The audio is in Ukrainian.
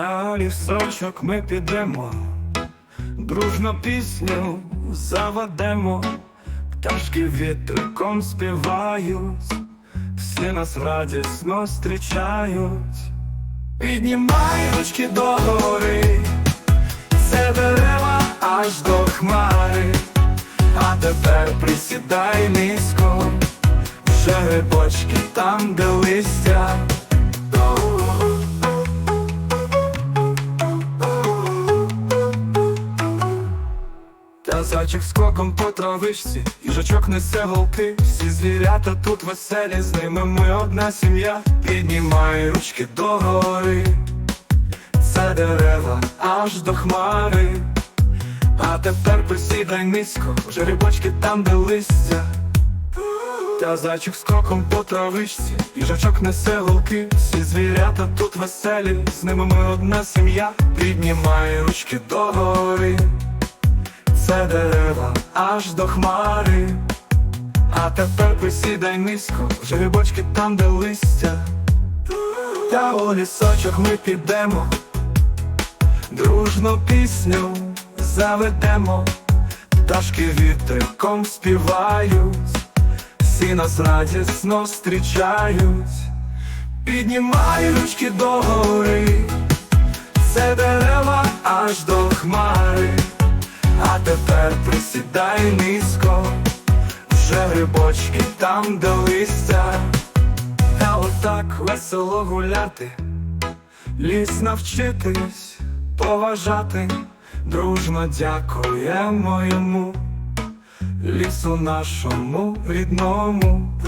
Я лісочок ми підемо, дружно пісню заведемо, пташки вітриком співають, всі нас радісно зустрічають. Піднімай ручки догори, це дерева аж до хмари, а тепер присідай низько, вже грибочки там, де листя. Та зайчик скоком по травичці, їжачок несе голки, всі звірята тут веселі, з ними ми одна сім'я, піднімай ручки догори, це дерева аж до хмари, а тепер присідай низько, вже рибочки там, де листя. Та зайчик скоком по травичці, їжачок несе голки, всі звірята тут веселі, з ними ми одна сім'я, піднімай ручки догори це дерева аж до хмари, а тепер присідай низько, вже грибочки там, де листя. Та у лісочок ми підемо, дружно пісню заведемо, пташки вітриком співають, всі нас радісно зустрічають, піднімай ручки догори, це дерева аж до хмари. А тепер присідай низько, вже грибочки там, де листя, та отак весело гуляти, ліс навчитись поважати, дружно дякуємо йому, лісу нашому рідному.